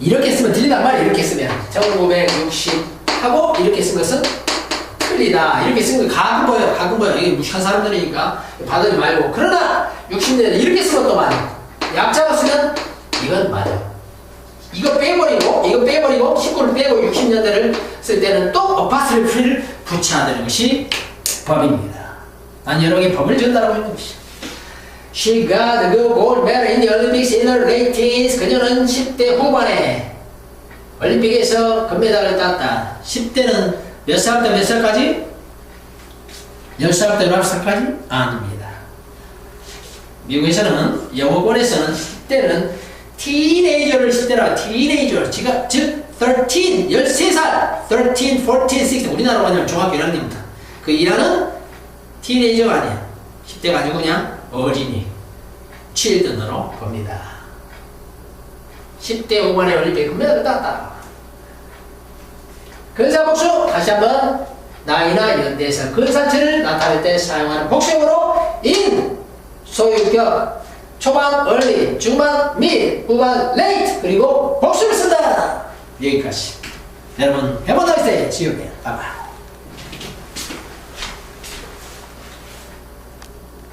이렇게 쓰면 틀리단 말이야 이렇게 쓰면. 1960 하고 이렇게 쓴 것은 틀리다. 이렇게 쓴거 가끔 보여 가끔 보여 이게 무식한 사람들이니까. 받으지 말고. 그러나 60년대 이렇게 쓴 것도 맞아. 약자가 쓰면 이건 맞아. 이거 빼버리고 이거 빼버리고 19를 빼고 60년대를 쓸 때는 또 어파스리프를 붙여야 되는 것이 법입니다. 난 여러 개 법을 전달하고 있는 것이야 She got the gold medal in the Olympics in her late teens. 그녀는 10대 후반에 올림픽에서 금메달을 땄다. 10대는 몇 살부터 몇 살까지? 10살부터 11살까지? 아닙니다. 미국에서는 영어권에서는 10대는 티네이저를 10대라 티네이저 지가 즉 13, 13살 13, 14, 16 우리나라로 하면 중학교 1학년부터 그 1학은 티네이저가 아니야 10대가 아니고 그냥 어린이 칠든으로 봅니다. 10대 후반에 올림픽 금메달을 땄다 근사 복수 다시 한번 나이나 연대에서 근사체를 나타낼 때 사용하는 복수형으로 인 소유격 초반 얼리 중반 미 후반 레이트 그리고 복수를 쓴다. 여기까지. 여러분 해본 나이스의 지옥에? 봐봐